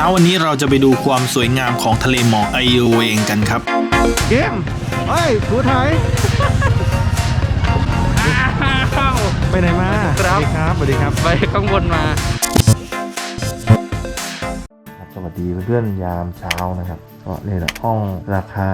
ช้าวันนี้เราจะไปดูความสวยงามของทะเลหมอกไอโอเวงกันครับ เกมเฮ้ยถูไทยไปไหนมาครับ สวัสดีครับสวัสดีครับ ไปข้างบนมา สวัสดีเพื่อนๆยามเช้านะครับ ก็นี่แหละห้องราคา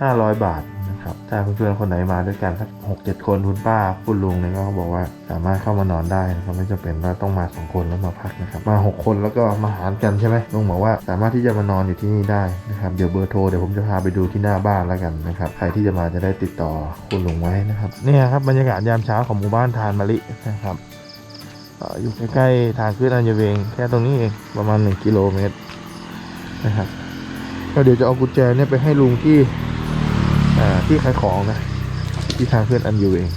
500 บาท นะครับถ้าเพื่อนๆคนไหนมาด้วยกันสักหกเจ็ดคนคุณป้าคุณลุงเนี่ยก็บอกว่าสามารถเข้ามานอนได้นะครับไม่จำเป็นว่าต้องมาสองคนแล้วมาพักนะครับมาหกคนแล้วก็มาหารกันใช่ไหมลุงบอกว่าสามารถที่จะมานอนอยู่ที่นี่ได้นะครับเดี๋ยวเบอร์โทรเดี๋ยวผมจะพาไปดูที่หน้าบ้านแล้วกันนะครับใครที่จะมาจะได้ติดต่อคุณลุงไว้นะครับเนี่ยครับบรรยากาศยามเช้าของหมู่บ้านทานมะลินะครับอยู่ใกล้ๆทางขึ้นอัญเวงแค่ตรงนี้เองประมาณ1กิโลเมตรนะครับก็เดี๋ยวจะเอากุญแจเนี่ยไปให้ลุงที่ ที่ขายของนะ ที่ทางขึ้นอัญเวง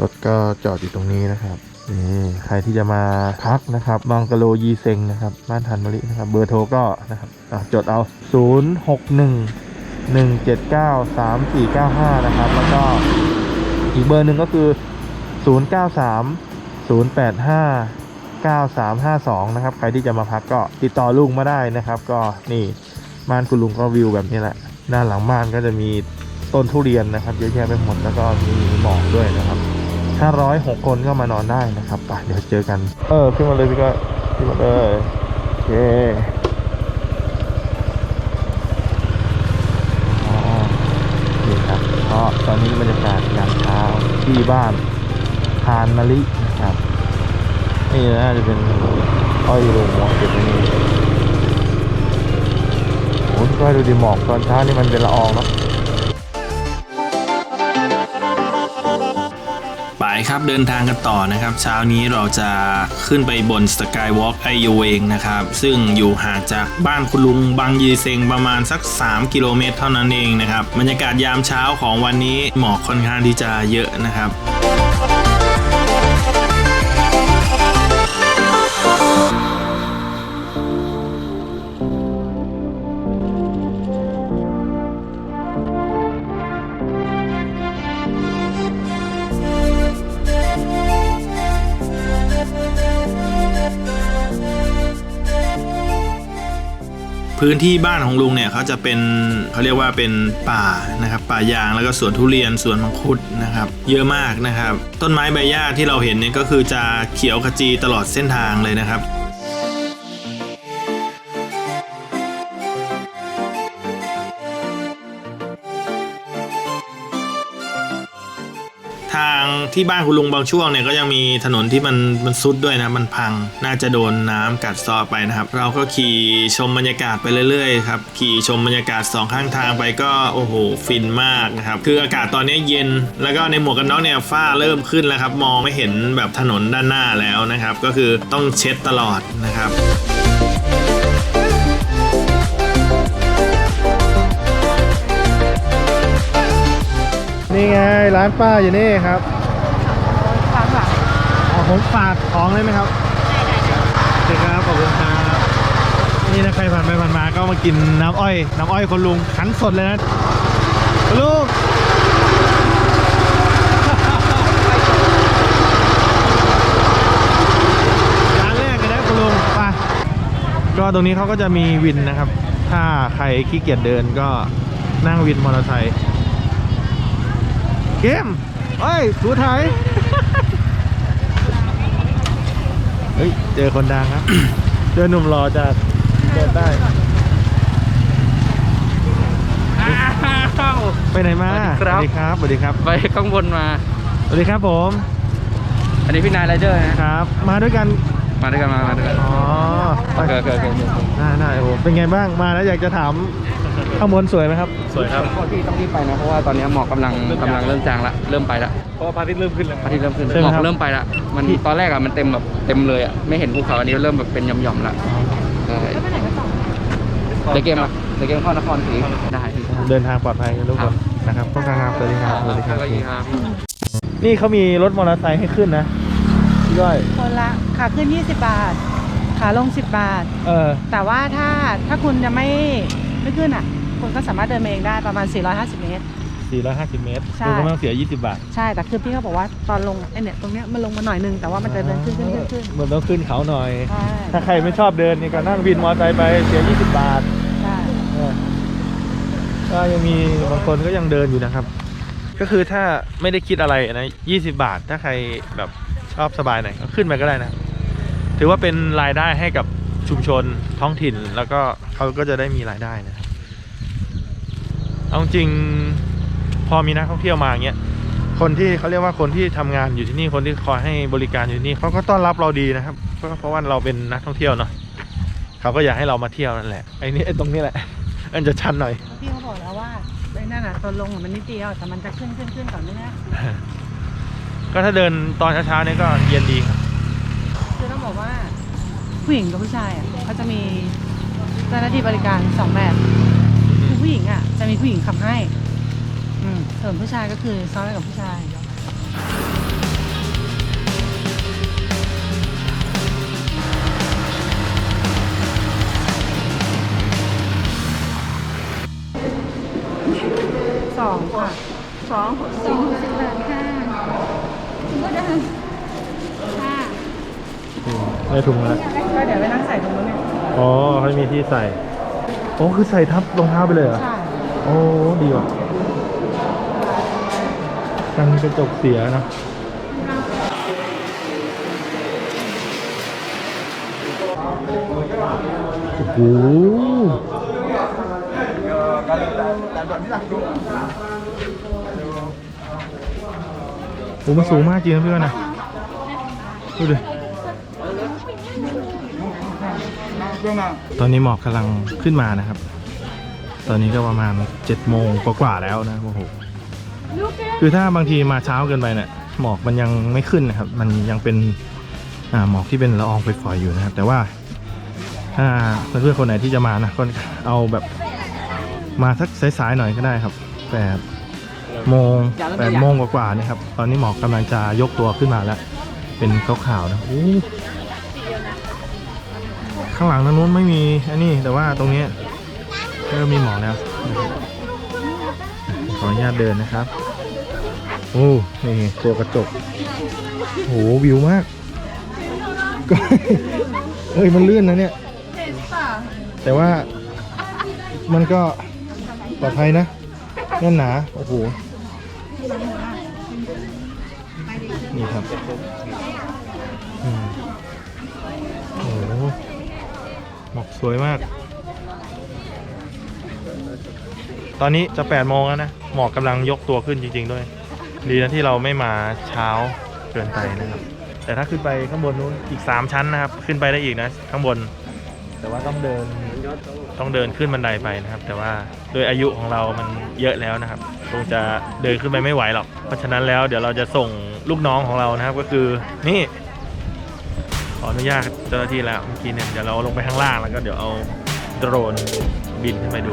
รถก็จอดอยู่ตรงนี้นะครับนี่ใครที่จะมาพักนะครับบางกะโลยีเซงนะครับบ้านทันมะลินะครับ เบอร์โทรก็นะครับอะจดเอา 0 6 1 1 7 9 3 4 9 5 นะครับ แล้วก็อีกเบอร์หนึ่งก็คือ 0 9 3 085 9352 นะครับ ใครที่จะมาพักก็ติดต่อลุงมาได้นะครับ ก็นี่บ้านคุณลุงก็วิวแบบนี้แหละ ด้านหลังบ้านก็จะมี ต้นทุเรียนนะครับ เยอะแยะไปหมดแล้วก็มีหมอกด้วยนะครับถ้าร้อยหกคนก็มานอนได้นะครับไปเดี๋ยวเจอกัน เออขึ้นมาเลยพี่ก็ขึ้นมาเลยโอเคนี่ครับก็ตอนนี้บรรยากาศยามเช้าที่บ้านทานมะลินะครับนี่น่าจะเป็นอ้อยโรงหมอกเก็บไว้นี่โอ้ยก็ดูดิหมอกตอนเช้านี่มันเป็นละอองเนาะายครับเดินทางกันต่อนะครับ เช้านี้เราจะขึ้นไปบนสกายวอล์กไอโยเองนะครับ ซึ่งอยู่ห่างจากบ้านคุณลุงบางยีเซงประมาณสัก 3 กิโลเมตรเท่านั้นเองนะครับ บรรยากาศยามเช้าของวันนี้หมอกค่อนข้างที่จะเยอะนะครับ พื้นที่บ้านของลุงเนี่ยเขาจะเป็นเขาเรียกว่าเป็นป่านะครับป่ายางแล้วก็สวนทุเรียนสวนมังคุดนะครับ เยอะมากนะครับ ต้นไม้ใบหญ้าที่เราเห็นเนี่ยก็คือจะเขียวขจีตลอดเส้นทางเลยนะครับ ทางที่บ้านคุณลุงบางช่วงเนี่ยก็ยังมีถนนที่มันมันซุดด้วยนะมันพังน่าจะโดนน้ำกัดซอไปนะครับ เราก็ขี่ชมบรรยากาศไปเรื่อยๆครับขี่ชมบรรยากาศสองข้างทางไปก็โอ้โหฟินมากนะครับคืออากาศตอนนี้เย็น แล้วก็ในหมวกกันน็อกเนี่ยฝ้าเริ่มขึ้นแล้วครับมองไม่เห็นแบบถนนด้านหน้าแล้วนะครับ ก็คือต้องเช็ดตลอดนะครับ นี่ไงร้านป้าอยู่นี่ครับอ๋อผมฝากของเลยไหมครับได้ครับขอบคุณครับนี่นะใครผ่านไปผ่านมาก็มากินน้ำอ้อย น้ำอ้อยคนลุงขันสดเลยนะคุณลุงร้านแรกเลยนะคุณลุงไปก็ตรงนี้เขาก็จะมีวินนะครับ ถ้าใครขี้เกียจเดินก็นั่งวินมอเตอร์ไซค์ เกมเฮ้ยถูไทยเฮ้ย เจอคนดังครับ เจอหนุ่มรอจะเดินได้ไปไหนมาสวัสดีครับ สวัสดีครับ ไปข้างบนมา สวัสดีครับผม อันนี้พี่นายไรเดอร์นะครับ มาด้วยกัน มาด้วยกันมามาด้วยกัน อ๋อโอเคโอเคโอเคน่าน่าโอ้โหเป็นไงบ้าง มาแล้วอยากจะถาม ข้างบนสวยไหมครับ สวยครับพี่ต้องรีบไปนะเพราะว่าตอนนี้หมอกกำลังกำลังเริ่มจางละเริ่มไปละเพราะพระอาทิตย์เริ่มขึ้นแล้วพระอาทิตย์เริ่มขึ้นใช่ไหหมมอกครับเริ่มไปละมันตอนแรกอะมันเต็มแบบเต็มเลยอะไม่เห็นภูเขาอันนี้เริ่มแบบเป็นหย่อมๆละใช่เดี๋ยวเกมอะเดี๋ยวเกมเข้านครศรีได้พี่เดินทางปลอดภัยกันทุกคครับนนะครับต้องการครับสวัสดีครับสวัสดีครับสวัสดีครับนี่เขามีรถมอเตอร์ไซค์ให้ขึ้นนะพี่ก้อยคนละขาขึ้น 20 บาท ขาลง 10 บาท เออ แต่ว่าถ้าถ้าคุณจะไม่ ไม่ขึ้นอะ คุณก็สามารถเดินมาเองได้ประมาณ 450 เมตร 450 เมตรใช่คุณก็ไม่ต้องเสีย 20 บาทใช่แต่คือพี่เขาบอกว่าตอนลงไอเนี่ยตรงเนี้ยมันลงมาหน่อยนึงแต่ว่ามันจะเดินขึ้นขึ้นขึ้นขึ้นมันต้องขึ้นเขาหน่อย ใช่ถ้าใครไม่ชอบเดินนี่ก็นั่งวินมอเตอร์ไซค์ไปเสีย 20 บาทใช่เออก็ยังมีบางคนก็ยังเดินอยู่นะครับ ก็คือถ้าไม่ได้คิดอะไรนะ 20 บาท ถ้าใครแบบชอบสบายหน่อยก็ขึ้นไปก็ได้นะ ถือว่าเป็นรายได้ให้กับ ชุมชนท้องถิ่นแล้วก็เขาก็จะได้มีรายได้นะครับเอาจริงพอมีนักท่องเที่ยวมาอย่างเงี้ยคนที่เขาเรียกว่าคนที่ทำงานอยู่ที่นี่คนที่คอยให้บริการอยู่ที่นี่เขาก็ต้อนรับเราดีนะครับเพราะเพราะว่าเราเป็นนักท่องเที่ยวเนาะเขาก็อยากให้เรามาเที่ยวนั่นแหละไอ้นี่ไอ้ตรงนี้แหละอันจะชันหน่อยพี่เขาบอกแล้วว่าไอ้นั่นอะตอนลงอะมันนิดเดียวแต่มันจะขึ้นขึ้นขึ้นก่อนนี่นะก็ถ้าเดินตอนเช้าๆเนี่ยก็เย็นดีครับคือต้องบอกว่า ผู้หญิงกับผู้ชายอะเขาจะมีเจ้าหน้าที่บริการสองแบบคือผู้หญิงอะ จะมีผู้หญิงขับให้ อืมส่วนผู้ชายก็คือซ้อนไปกับผู้ชายสองค่ะสองสองสิบบาทค่ะคุณก็เดินค่ะ ได้ถุงแล้วก็เดี๋ยวไปนั่งใส่ตรงนู้นเนี่ยอ๋อเขามีที่ใส่โอ้คือใส่ทับรองเท้าไปเลยเหรอใช่โอ้ดีว่ะกันกระจกเสียนะโอ้โหโอ้มันสูงมากจริงนะพี่ว่านะดูดิ ตอนนี้หมอกกำลังขึ้นมานะครับ ตอนนี้ก็ประมาณ7จ็ดโมงกว่าๆแล้วนะโอ้โหคือถ้าบางทีมาเช้าเกินไปเนี่ยหมอกมันยังไม่ขึ้นนะครับ มันยังเป็นอ่าหมอกที่เป็นละอองฝอยๆอยู่นะครับ แต่ว่าถ้าเพื่อนๆคนไหนที่จะมานะก็เอาแบบมาสักสายๆหน่อยก็ได้ครับแปดโมงแปดโมงกว่าๆนี่ยครับ ตอนนี้หมอกกำลังจะยกตัวขึ้นมาแล้ว เป็นขาวๆนะโอ้ ข้างหลังทางนู้นไม่มีอันนี้แต่ว่าตรงนี้เริ่มมีหมอแล้วขออนุญาตเดินนะครับ โอ้นี่ตัวกระจกโหวิวมากก็เฮ้ยมันเลื่อนนะเนี่ยแต่ว่ามันก็ปลอดภัยนะแน่นหนาโอ้โหนี่ครับ สวยมาก ตอนนี้จะ8โมงแล้วนะ หมอกกำลังยกตัวขึ้นจริง ๆ ด้วย ดีนะที่เราไม่มาเช้าเกินไปนะครับ แต่ถ้าขึ้นไปข้างบนนู้นอีก 3 ชั้นนะครับ ขึ้นไปได้อีกนะ ข้างบน แต่ว่าต้องเดินต้องเดินขึ้นบันไดไปนะครับ แต่ว่าโดยอายุของเรามันเยอะแล้วนะครับคงจะเดินขึ้นไปไม่ไหวหรอก เพราะฉะนั้นแล้วเดี๋ยวเราจะส่งลูกน้องของเรานะครับก็คือนี่ ขออนุญาตเจ้าหน้าที่แล้วเมื่อกี้เนี่ยเดี๋ยวเราลงไปข้างล่างแล้วก็เดี๋ยวเอาโดรนบินขึ้นไปดู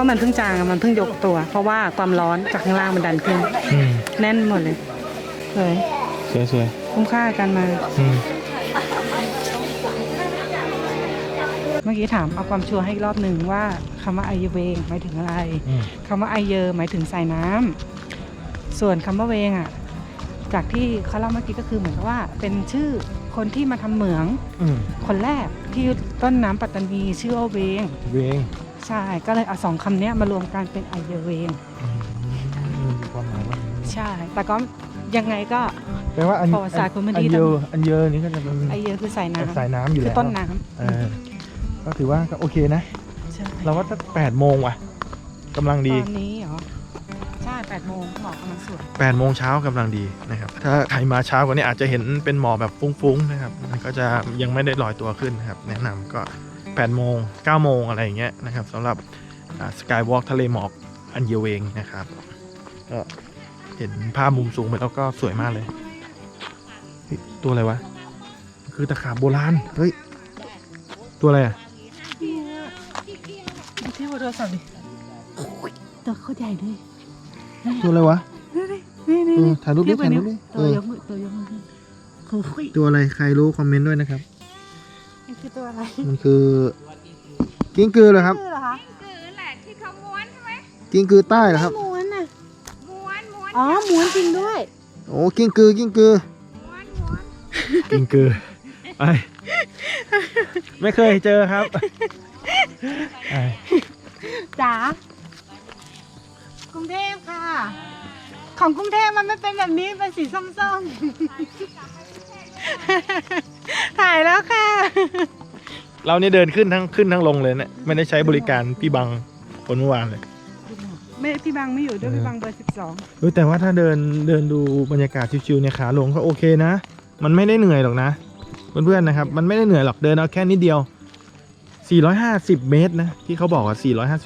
ว่ามันเพิ่งจางอะมันเพิ่งยกตัว เพราะว่าความร้อนจากข้างล่างมันดันขึ้น อืมแน่นหมดเลยเลยสวยสวยคุ้มค่ากันมาๆอืมเมื่อกี้ถามเอาความชัวร์ให้อีกรอบหนึ่งว่าคำว่าไอเวงหมายถึงอะไร อืมคำว่าไอเยอหมายถึงสายน้ำ ส่วนคำว่าเวงอะ จากที่เขาเล่าเมื่อกี้ก็คือเหมือนกับว่า เป็นชื่อคนที่มาทำเหมืองอืมคนแรกที่ต้นน้ำปัตตานีชื่อว่าเวง เวง ใช่ ก็เลยเอาสองคำเนี้ยมารวมกันเป็นไอเยอเวงอืมมีความหมายว่าอย่างนี้ใช่ แต่ก็ยังไงก็ แปลว่าอันประวัติศาสตร์คนพื้นอัที่นเยอะอันเยอะนี่ก็จะเป็นไอเยอคือสายน้ำสายน้ำอยู่คืแล้อวต้นน้ำเออก็ถือว่าก็โอเคนะใช่เราว่าสักแปดโมงว่ะกำลังดีตอนนี้เหรอใช่แปดโมงหมอกกำลังสวย8ปดโมงเช้ากำลังดีนะครับ ถ้าใครมาเช้ากว่านี้อาจจะเห็นเป็นหมอกแบบฟุ้งๆนะครับ มันก็จะยังไม่ได้ลอยตัวขึ้นนะครับ แนะนำก็ 8ปดโมงเก้าโมงอะไรอย่างเงี้ยนะครับสำหรับสกายวอล์กทะเลหมอกอันเยเวงนะครับก็เห็นภาพมุมสูงไปแล้วก็สวยมากเลยเฮ้ยตัวอะไรวะ คือตะขาบโบราณ เฮ้ย ตัวอะไรอะดูเที่ยวโทรศัพท์ดิตัวโคตรใหญ่เลยตัวอะไรวะนี่นี่เออนี่ถ่ายรูปดิเทีบกับถ่ายรูปดินิ้วเอตัวอยกมือตัวยกมือขึ้นโอ้ยตัวอะไรใครรู้คอมเมนต์ด้วยนะครับ นี่คือตัวอะไรมันคือกิ้งกือเหรอครับคือเหรอคะคือแหละที่เขาม้วนใช่ไหมกิ้งกือใต้เหรอครับ ม้วนน่ะม้วนม้วนอ๋อม้วนจริงด้วย โอ้กิ้งกือกิ้งกือม้วนม้วนกิ้งกือไปไม่เคยเจอครับไปจ๋ากรุงเทพค่ะ ของกรุงเทพมันไม่เป็นแบบนี้เป็นสีส้มๆ ถ่ายแล้วค่ะ เราเนี่ยเดินขึ้นทั้งขึ้นทั้งลงเลยเนี่ยไม่ได้ใช้บริการพี่บังคนเมื่อวานเลยไม่พี่บังไม่อยู่ด้วยพี่บังเบอร์สิบสองเฮ้ยแต่ว่าถ้าเดินเดินดูบรรยากาศชิวๆเนี่ยขาลงก็โอเคนะ มันไม่ได้เหนื่อยหรอกนะเพื่อนๆนะครับ มันไม่ได้เหนื่อยหรอกเดินเอาแค่นิดเดียว 450 เมตรนะที่เขาบอกว่า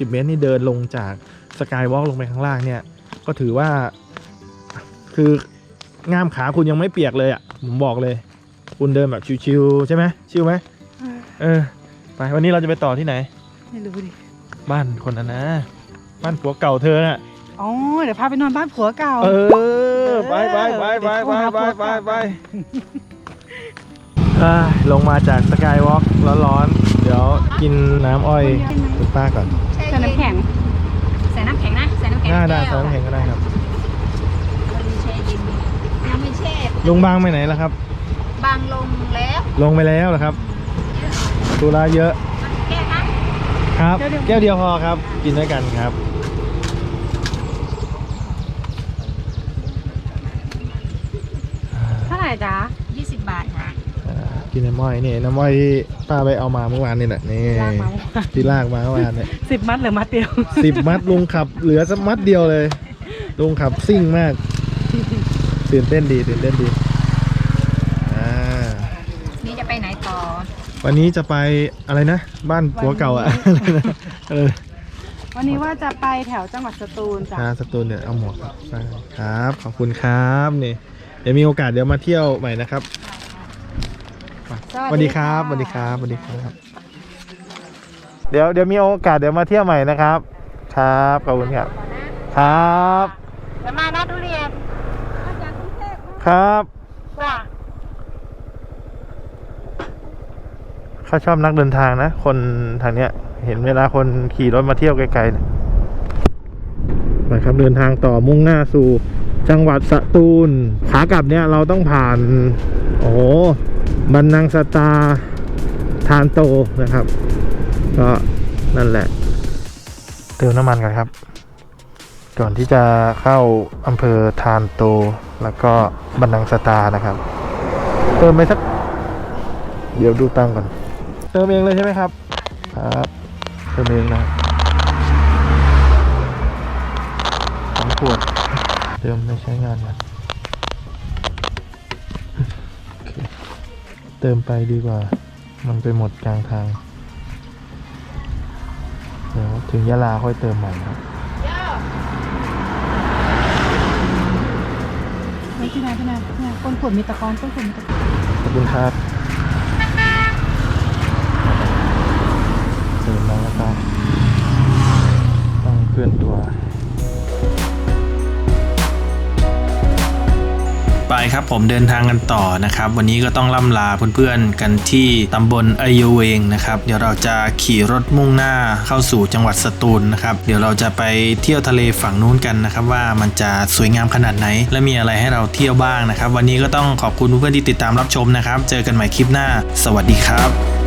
450 เมตรนี่เดินลงจากสกายวอล์กลงไปข้างล่างเนี่ย ก็ถือว่า คือง่ามขาคุณยังไม่เปียกเลยอะ ผมบอกเลย คุณเดินแบบชิวๆใช่ไหมชิวไหมเออ ไปวันนี้เราจะไปต่อที่ไหน ไม่รู้ดิ บ้านคนนั้นนะ บ้านผัวเก่าเธอน่ะ อ๋อ เดี๋ยวพาไปนอนบ้านผัวเก่า เออ ไปไปไปไปไปไปไปไปอ่าลงมาจากสกายวอล์กร้อนๆ เดี๋ยวกินน้ำอ้อยคุณป้าก่อนใส่น้ำแข็ง ใส่น้ำแข็งนะ ใส่น้ำแข็งได้ได้แก้ใส่วน้ำแข็งก็ได้ครับ วันนี้แช่เย็นยังไม่แช่ ลุงบางไปไหนแล้วครับ บางลงแล้วลงไปแล้วเหรอครับธุระเยอะ แก้นะครับ แก้วเดียวพอครับ กินด้วยกันครับ เท่าไหร่จ๊ะ20 บาทค่ะ อ่ากินน้ำอ้อยนี่น้ำอ้อยที่ป้าไปเอามาเมื่อวานนี่แหละนี่ลากมาที่ลากมาเมื่อวานเนี่ย สิบมัดหรือมัดเดียว สิบมัดลุงขับ เหลือสักมัดเดียวเลย ลุงขับซิ่งมาก ตื่นเต้นดีตื่นเต้นดีอ่านี่จะไปไหนต่อ วันนี้จะไปอะไรนะ บ้านผัวเก่าอะเออวันนี้ว่าจะไปแถวจังหวัดสตูลจ้ะชาสตูนเนี่ยเอาหมวกใส่ครับขอบคุณครับนี่เดี๋ยวมีโอกาสเดี๋ยวมาเที่ยวใหม่นะครับสวัสดีครับสวัสดีครับสวัสดีครับ เดี๋ยวเดี๋ยวมีโอกาสเดี๋ยวมาเที่ยวใหม่นะครับ ครับขอบคุณครับครับ จะมานะทุเรียน ครับจ้ะเขาชอบนักเดินทางนะ คนทางเนี้ย เห็นเวลาคนขี่รถมาเที่ยวไกลๆเนี่ยไปครับเดินทางต่อมุ่งหน้าสู่ จังหวัดสตูล ขากลับเนี่ยเราต้องผ่าน โอ้โหบันนังสตาทานโตนะครับ ก็นั่นแหละ เติมน้ำมันกันครับ ก่อนที่จะเข้าอำเภอทานโต แล้วก็บันนังสตานะครับเติมไปสัก เดี๋ยวดูตังค์ก่อน เติมเองเลยใช่ไหมครับ ครับเติมเองนะครับสองขวด เติมไม่ใช้งานมันโอเคเติมไปดีกว่า มันไปหมดกลางทาง เดี๋ยวถึงยะลาค่อยเติมใหม่ครับ ไม่ที่ไหนที่ไหนที่ไหนก้นขวดมีตะกอนก้นขวดมีตะกอนขอบคุณครับเติมแล้วก็ต้องต้องเคลื่อนตัว ไปครับผมเดินทางกันต่อนะครับ วันนี้ก็ต้องล่ำลาเพื่อนๆกันที่ตำบลอยุเวงนะครับ เดี๋ยวเราจะขี่รถมุ่งหน้าเข้าสู่จังหวัดสตูลนะครับ เดี๋ยวเราจะไปเที่ยวทะเลฝั่งนู้นกันนะครับ ว่ามันจะสวยงามขนาดไหน และมีอะไรให้เราเที่ยวบ้างนะครับ วันนี้ก็ต้องขอบคุณเพื่อนๆที่ติดตามรับชมนะครับ เจอกันใหม่คลิปหน้า สวัสดีครับ